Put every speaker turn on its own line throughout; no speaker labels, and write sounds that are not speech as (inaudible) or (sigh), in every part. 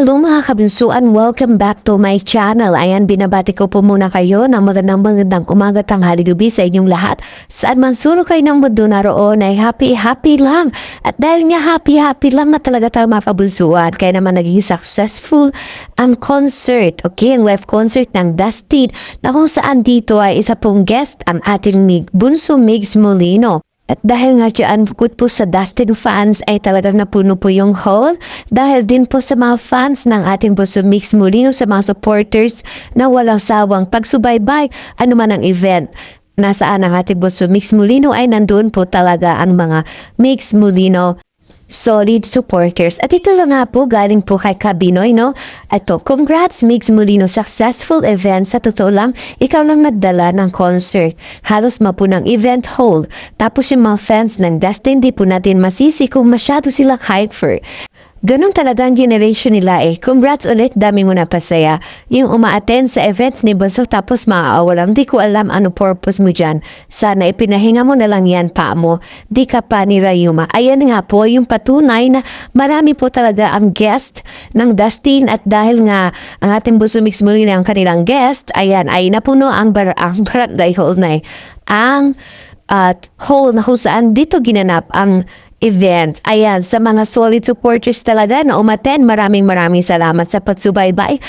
Hello mga kabinsuan, welcome back to my channel. Ayan, binabati ko po muna kayo ng magandang magandang umaga tanghali gabi sa inyong lahat. Saan man sulo kayo ng mundo naroon ay happy happy lang. At dahil nga happy happy lang na talaga tayo mga kabinsuan, kaya naman naging successful ang concert, okay, ang live concert ng Dustin na kung saan dito ay isa pong guest ang ating Mig, Bunso Migs Molino. At dahil nga dyan, good po sa Dustin fans ay talagang napuno po yung hall. Dahil din po sa mga fans ng ating Buso Mix Molino, sa mga supporters na walang sawang pagsubaybay, ano man ang event. Nasaan ang ating Buso Mix Molino ay nandun po talaga ang mga Mix Molino solid supporters. At ito lang nga po, galing po kay Kabinoy, no? Ito, congrats Migs Molino, successful event. Sa totoo lang, ikaw lang nagdala ng concert. Halos mapunang event hall. Tapos yung mga fans ng Dustin, di po natin masisi kung masyado silang hyper. Ganon talaga ang generation nila eh. Congrats ulit, dami mo na pasaya. Yung umaattend sa event ni Bunso tapos maaawalang, di ko alam ano purpose mo dyan. Sana ipinahinga mo na lang yan pa mo. Di ka pa ni Rayuma. Ayan nga po yung patunay na marami po talaga ang guest ng Dustin at dahil nga ang ating Bunso Mix Molina ang kanilang guest, ayan, ay napuno ang, bar ang (laughs) barangay hall na eh. Ang at hall na kung saan dito ginanap ang event. Ayan, sa mga solid supporters talaga na umaten, maraming maraming salamat sa pagsubaybay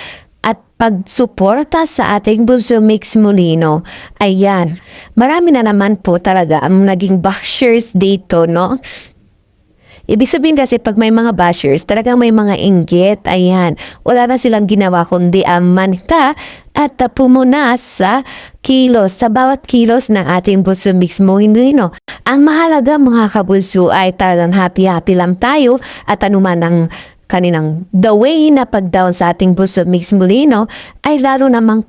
at pagsuporta sa ating Bunso Mix Molino. Ayan, marami na naman po talaga ang naging bashers dito, no? Ibig sabihin kasi pag may mga bashers, talagang may mga inggit. Ayan, wala na silang ginawa kundi ang manita at uh, pumuna sa kilos, sa bawat kilos ng ating Buso Mix Molino. Ang mahalaga mga kabuso ay talagang happy-happy lang tayo at anuman ang kaninang the way na pag-down sa ating Buso Mix Molino ay lalo namang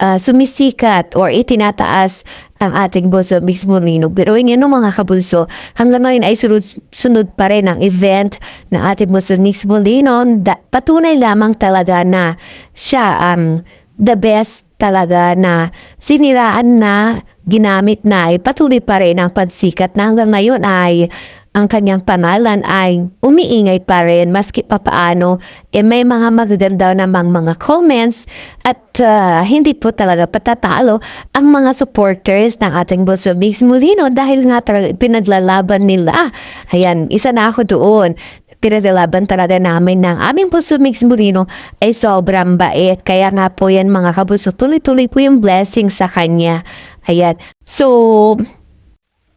uh, sumisikat or itinataas ang ating Buso Mix Molino. Pero yung mga kabulso, hanggang ngayon ay sunod, sunod pa rin ang event ng ating Buso Mix Molino. Da, patunay lamang talaga na siya ang the best talaga na siniraan na ginamit na ay patuloy pa rin ang pagsikat na hanggang ngayon ay ang kanyang pangalan ay umiingay pa rin. Maski pa paano eh may mga magaganda namang mga comments at uh, hindi po talaga patatalo ang mga supporters ng ating Boso Mix. Molino dahil nga talaga pinaglalaban nila. Ayan, isa na ako doon pinaglaban talaga namin ng aming puso Mix Molino ay sobrang bait. Kaya nga po yan mga kabuso, tuloy-tuloy po yung blessing sa kanya. Ayan. So,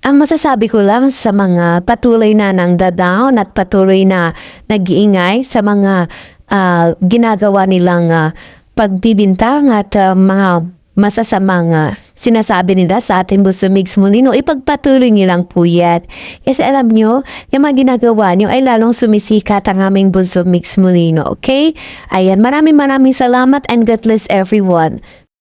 ang masasabi ko lang sa mga patuloy na nang dadown at patuloy na nag-iingay sa mga uh, ginagawa nilang uh, pagbibintang at uh, mga masasamang uh, sinasabi nila sa ating Buso Mix Molino, ipagpatuloy niyo lang po yan. Kasi alam nyo, yung mga ginagawa nyo ay lalong sumisikat ang aming Buso Mix Molino, okay? Ayan, maraming maraming salamat and God bless everyone.